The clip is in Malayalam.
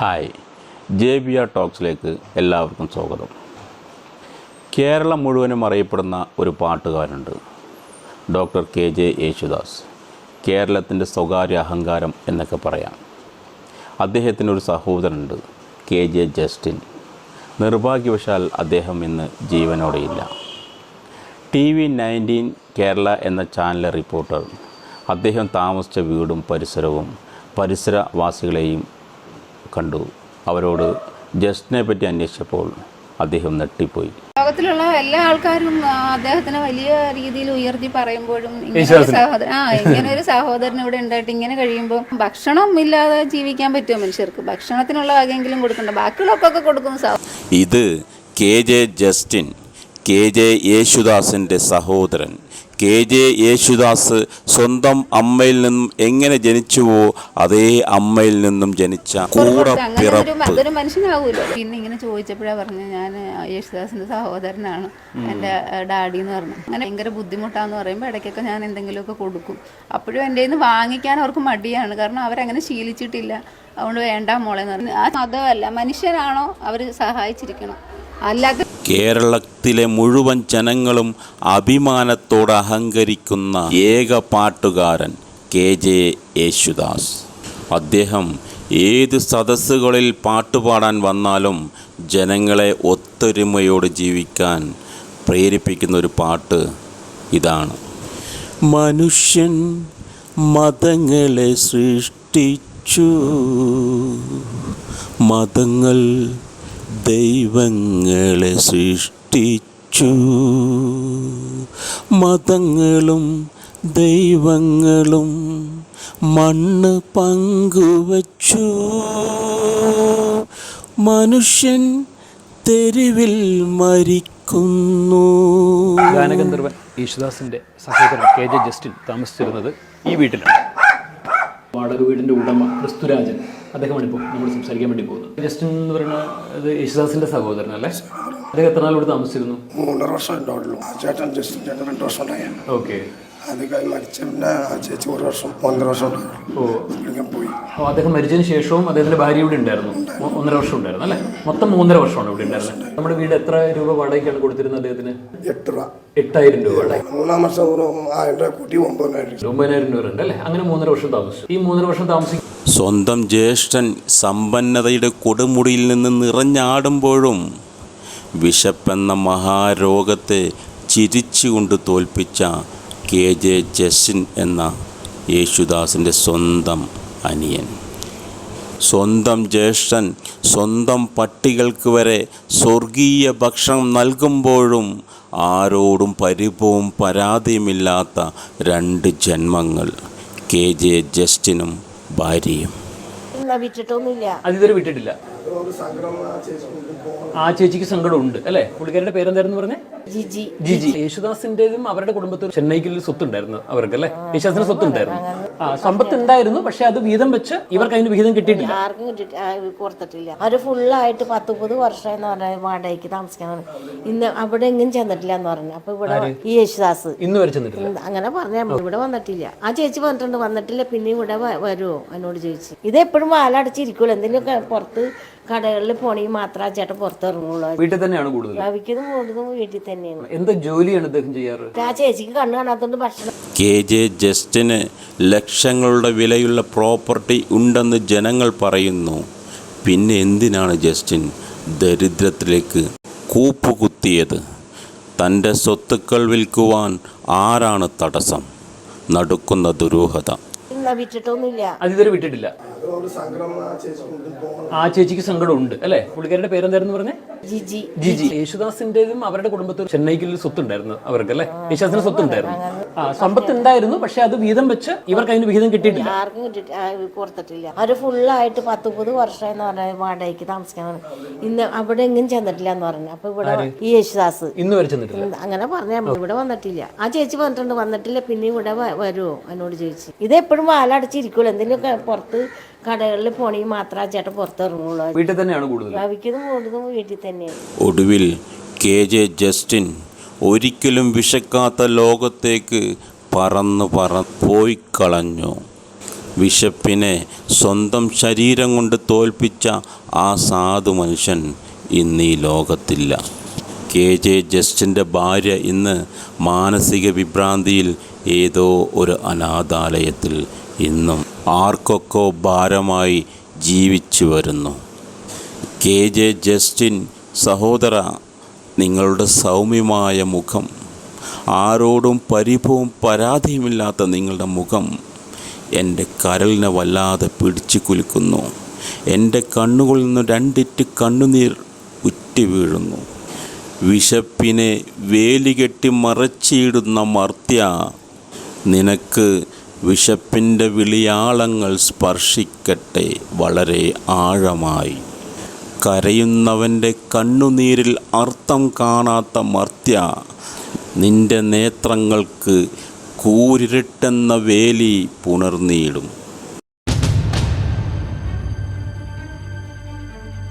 ഹായ്. ജെ ബി ആർ ടോക്സിലേക്ക് എല്ലാവർക്കും സ്വാഗതം. കേരളം മുഴുവനും അറിയപ്പെടുന്ന ഒരു പാട്ടുകാരുണ്ട് ഡോക്ടർ കെ ജെ യേശുദാസ്. കേരളത്തിന്റെ സ്വകാര്യ അഹങ്കാരം എന്നൊക്കെ പറയാം. അദ്ദേഹത്തിനൊരു സഹോദരനുണ്ട് കെ ജെ ജസ്റ്റിൻ. നിർഭാഗ്യവശാൽ അദ്ദേഹം ഇന്ന് ജീവനോടെയില്ല ടി വി നയന്റീൻ കേരള എന്ന ചാനലിലെ റിപ്പോർട്ടർ അദ്ദേഹം താമസിച്ച വീടും പരിസരവും പരിസരവാസികളെയും കണ്ടു. അവരോട് ജസ്റ്റിനെ പറ്റി അന്വേഷിച്ചപ്പോൾ അദ്ദേഹം നെട്ടിപ്പോയി ലോകത്തിലുള്ള എല്ലാ ആൾക്കാരും അദ്ദേഹത്തിനെ വലിയ രീതിയിൽ ഉയർത്തി പറയുമ്പോഴും ഇങ്ങനെ സഹോദരൻ ആ ഇങ്ങനെ ഒരു സഹോദരൻ ഇവിടെ ഉണ്ടായിട്ട് ഇങ്ങനെ കഴിയുമ്പോൾ ഭക്ഷണം ഇല്ലാതെ ജീവിക്കാൻ പറ്റുമോ മനുഷ്യർക്ക്? ഭക്ഷണത്തിനുള്ള വകയെങ്കിലും കൊടുക്കണ്ട. ബാക്കിയുള്ളവർക്കൊക്കെ കൊടുക്കും സഹോദരൻ ഇത് K J Justin K J യേശുദാസിന്റെ സഹോദരൻ. കെ ജെ യേശുദാസ് സ്വന്തം അമ്മയിൽ നിന്നും എങ്ങനെ ജനിച്ചുവോ അതേ അമ്മയിൽ നിന്നും ജനിച്ച കൂടെ അതൊരു മനുഷ്യനാവൂലോ? പിന്നെ ഇങ്ങനെ ചോദിച്ചപ്പോഴാണ് പറഞ്ഞു ഞാൻ യേശുദാസിന്റെ സഹോദരനാണ് എന്റെ ഡാഡി എന്ന് പറഞ്ഞു. അങ്ങനെ ഭയങ്കര ബുദ്ധിമുട്ടാന്ന് പറയുമ്പോൾ ഇടയ്ക്കൊക്കെ ഞാൻ എന്തെങ്കിലുമൊക്കെ കൊടുക്കും. അപ്പോഴും എന്റെ നിന്ന് വാങ്ങിക്കാൻ അവർക്ക് മടിയാണ്. കാരണം അവരങ്ങനെ ശീലിച്ചിട്ടില്ല. അതുകൊണ്ട് വേണ്ട മോളെ എന്ന് പറഞ്ഞു. ആ മതമല്ല മനുഷ്യനാണോ അവർ സഹായിച്ചിരിക്കണം? അല്ലാതെ കേരളത്തിലെ മുഴുവൻ ജനങ്ങളും അഭിമാനത്തോടെ അഹങ്കരിക്കുന്ന ഏക പാട്ടുകാരൻ കെ ജെ യേശുദാസ്. അദ്ദേഹം ഏത് സദസ്സുകളിൽ പാട്ടുപാടാൻ വന്നാലും ജനങ്ങളെ ഒത്തൊരുമയോട് ജീവിക്കാൻ പ്രേരിപ്പിക്കുന്ന ഒരു പാട്ട് ഇതാണ്. മനുഷ്യൻ മതങ്ങളെ സൃഷ്ടിച്ചു. മതങ്ങൾ ദൈവങ്ങളെ സൃഷ്ടിച്ചു. മതങ്ങളും ദൈവങ്ങളും മണ്ണ് പങ്കുവച്ചു. മനുഷ്യൻ തെരുവിൽ മരിക്കുന്നു. ഗാനഗന്ധർവൻ യേശുദാസിന്റെ സഹോദരൻ കെ ജെ ജസ്റ്റിൻ താമസിച്ചിരുന്നത് ഈ വീട്ടിലാണ്. വാടക വീടിന്റെ ഉടമ ക്രിസ്തുരാജൻ. അദ്ദേഹമാണ് ഇപ്പോൾ നമ്മൾ സംസാരിക്കാൻ വേണ്ടി പോകുന്നത്. ജസ്റ്റിൻ എന്ന് പറയുന്നത് യേശുദാസിന്റെ സഹോദരൻ അല്ലേ? അദ്ദേഹം എത്ര നാൾ ഇവിടെ താമസിച്ചിരുന്നു? മൂന്നര വർഷം ഉണ്ടാവുള്ളൂ ചേട്ടൻ ജസ്റ്റിൻ ചേട്ടൻ രണ്ട് വർഷം ഉണ്ടായി. ഓക്കെ. അത് കഴിഞ്ഞ് മരിച്ച പിന്നെ ആ ചേച്ചി ഒരു വർഷം ഒന്നര ഓ. പോയി. അപ്പോൾ അദ്ദേഹം മരിച്ചതിന് ശേഷവും അദ്ദേഹത്തിന്റെ ഭാര്യ ഇവിടെ ഉണ്ടായിരുന്നു. ഒന്നര വർഷം ഉണ്ടായിരുന്നു അല്ലേ? മൊത്തം മൂന്നര വർഷമാണ് ഇവിടെ ഉണ്ടായിരുന്നത്. നമ്മുടെ വീട് എത്ര രൂപ വാടകയ്ക്കാണ് കൊടുത്തിരുന്നത് അദ്ദേഹത്തിന്? എട്ട് രൂപ. എട്ടായിരം രൂപ വാടക മൂന്നാം വർഷം ഒരു ആയിരം രൂപ കൂട്ടി ഒമ്പതിനായിരം രൂപ. ഒമ്പതിനായിരം രൂപ ഉണ്ട് അല്ലേ? അങ്ങനെ മൂന്നര വർഷം താമസിച്ചു. ഈ മൂന്നര വർഷം താമസിക്കും സ്വന്തം ജ്യേഷ്ഠൻ സമ്പന്നതയുടെ കൊടുമുടിയിൽ നിന്ന് നിറഞ്ഞാടുമ്പോഴും വിശപ്പെന്ന മഹാരോഗത്തെ ചിരിച്ചുകൊണ്ട് തോൽപ്പിച്ച കെ ജെ ജസിൻ എന്ന യേശുദാസിന്റെ സ്വന്തം അനിയൻ. സ്വന്തം ജ്യേഷ്ഠൻ സ്വന്തം പട്ടികൾക്ക് വരെ സ്വർഗീയ ഭക്ഷണം നൽകുമ്പോഴും ആരോടും പരിഭവും പരാതിയുമില്ലാത്ത രണ്ട് ജന്മങ്ങൾ കെ ജെ ജസ്റ്റിനും ഭാര്യയും വിറ്റിട്ടൊന്നുമില്ല അത് വിട്ടിട്ടില്ല. ആ ചേച്ചിക്ക് സങ്കടമുണ്ട് അല്ലേ? പുള്ളിക്കാരുടെ പേരെന്തായിരുന്നു പറഞ്ഞേ? ജിജി. ജിജി. യേശുദാസിന്റേതും അവരുടെ കുടുംബത്തിൽ ചെന്നൈക്കിൽ സ്വത്ത് ഉണ്ടായിരുന്നു അവർക്ക് അല്ലേ? യേശുദാസിന് സ്വത്ത് ഉണ്ടായിരുന്നു ആ സമ്പത്ത് ഉണ്ടായിരുന്നു പക്ഷെ അത് വീതം വെച്ച് ഇവർക്ക് അതിന് വിഹിതം കിട്ടിയിട്ടില്ല. ആർക്കും കിട്ടിയിട്ട് കൊടുത്തിട്ടില്ല. അവർ ഫുള്ളായിട്ട് പത്ത് മുപ്പത് വർഷം എന്ന് പറഞ്ഞ വാടകയ്ക്ക് താമസിക്കാൻ ഇന്ന് അവിടെ എങ്ങും ചെന്നിട്ടില്ല എന്ന് പറഞ്ഞു. അപ്പൊ ഇവിടെ ഈ യേശുദാസ്. ഇന്ന് വരെ ചെന്നിട്ടില്ല. അങ്ങനെ പറഞ്ഞ ഇവിടെ വന്നിട്ടില്ല. ആ ചേച്ചി പറഞ്ഞിട്ടുണ്ട് വന്നിട്ടില്ല പിന്നെ ഇവിടെ വരുമോ എന്നോട് ചോദിച്ചു. ഇത് എപ്പോഴും വാലടച്ചിരിക്കുമല്ലോ എന്തെങ്കിലും പുറത്ത് കടകളിൽ പോണെങ്കിൽ മാത്രമേ ചേട്ട ചേട്ടൻ പുറത്തിറങ്ങുള്ളൂ. വീട്ടിൽ തന്നെയാണ് കൂടുതൽ ഭവിക്കുന്നതും കൂടുതലും വീട്ടിൽ തന്നെയാണ്. എന്താ ജോലിയാണ് ഇദ്ദേഹം ചെയ്യാറ്? ആ ചേച്ചിക്ക് കണ്ണ് കാണാത്തോണ്ട് ഭക്ഷണം കെ ജെ ജസ്റ്റിന് ലക്ഷങ്ങളുടെ വിലയുള്ള പ്രോപ്പർട്ടി ഉണ്ടെന്ന് ജനങ്ങൾ പറയുന്നു. പിന്നെ എന്തിനാണ് ജസ്റ്റിൻ ദരിദ്രത്തിലേക്ക് കൂപ്പുകുത്തിയത്? തന്റെ സ്വത്തുക്കൾ വിൽക്കുവാൻ ആരാണ് തടസ്സം? നടുക്കുന്ന ദുരൂഹത. അത് ഇതുവരെ വിട്ടിട്ടില്ല. ആ ചേച്ചിക്ക് സങ്കടം ഉണ്ട് അല്ലേ? പുള്ളിക്കാരുടെ പേരെന്തായിരുന്നു പറഞ്ഞേ? ജിജി. ജിജി. യേശുദാസിന്റേതും അവരുടെ കുടുംബത്തിൽ ചെന്നൈക്കിൽ സ്വത്ത് ഉണ്ടായിരുന്നു അവർക്ക് അല്ലേ? യേശുദാസിന് സ്വത്ത് ഉണ്ടായിരുന്നു ആ സമ്പത്ത് ഉണ്ടായിരുന്നു പക്ഷെ അത് വീതം വെച്ച് ഇവർക്ക് അതിന് വീതം കിട്ടിയിട്ടില്ല. ആർക്കും കിട്ടിട്ട് ആ, കൊടുത്തിട്ടില്ല. അവർ ഫുള്ളായിട്ട് പത്ത് മുപ്പത് വർഷം എന്ന് പറഞ്ഞ വാടകയ്ക്ക് താമസിക്കാൻ ഇന്ന് അവിടെ എങ്ങും ചെന്നിട്ടില്ല എന്ന് പറഞ്ഞു. അപ്പൊ ഇവിടെ ഈ യേശുദാസ്. ഇന്ന് വരെ ചെന്നിട്ടില്ല. ഉം, അങ്ങനെ പറഞ്ഞ ഇവിടെ വന്നിട്ടില്ല. ആ ചേച്ചി പറഞ്ഞിട്ടുണ്ട് വന്നിട്ടില്ല പിന്നെ ഇവിടെ വരുമോ എന്നോട് ചോദിച്ചു. ഇത് എപ്പോഴും വാലടച്ചിരിക്കുള്ളൂ എന്തെങ്കിലുമൊക്കെ പുറത്ത് കടകളിൽ പോണെങ്കിൽ മാത്രമേ ചേട്ടൻ പുറത്ത് ഇറങ്ങുള്ളൂ. വീട്ടിൽ തന്നെയാണ് കൂടുതൽ ഭവിക്കുന്നതും കൂടുതലും വീട്ടിൽ തന്നെയാണ്. ഒടുവിൽ കെ ജെ ജസ്റ്റിൻ ഒരിക്കലും വിശക്കാത്ത ലോകത്തേക്ക് പറന്ന് പറ പോയി കളഞ്ഞു. വിശപ്പിനെ സ്വന്തം ശരീരം കൊണ്ട് തോൽപ്പിച്ച ആ സാധു മനുഷ്യൻ ഇന്ന് ഈ ലോകത്തില്ല. കെ ജെ ജസ്റ്റിന്റെ ഭാര്യ ഇന്ന് മാനസിക വിഭ്രാന്തിയിൽ ഏതോ ഒരു അനാഥാലയത്തിൽ ഇന്നും ആർക്കൊക്കെ ഭാരമായി ജീവിച്ചു വരുന്നു. കെ. ജെ. ജസ്റ്റിൻ സഹോദര നിങ്ങളുടെ സൗമ്യമായ മുഖം ആരോടും പരിഭവും പരാതിയുമില്ലാത്ത നിങ്ങളുടെ മുഖം എന്റെ കരളിനെ വല്ലാതെ പിടിച്ചു കുലുക്കുന്നു. എന്റെ കണ്ണുകളിൽ നിന്ന് രണ്ടിറ്റ് കണ്ണുനീർ ഉറ്റി വീഴുന്നു. വിശപ്പിനെ വേലികെട്ടി മറച്ചിടുന്ന മർത്യ നിനക്ക് വിശപ്പിന്റെ വിളിയാളങ്ങൾ സ്പർശിക്കട്ടെ വളരെ ആഴമായി. കരയുന്നവന്റെ കണ്ണുനീരിൽ അർത്ഥം കാണാത്ത മർത്യ നിന്റെ നേത്രങ്ങൾക്ക് കൂരിരട്ടെന്ന വേലി പുണർന്നിടും.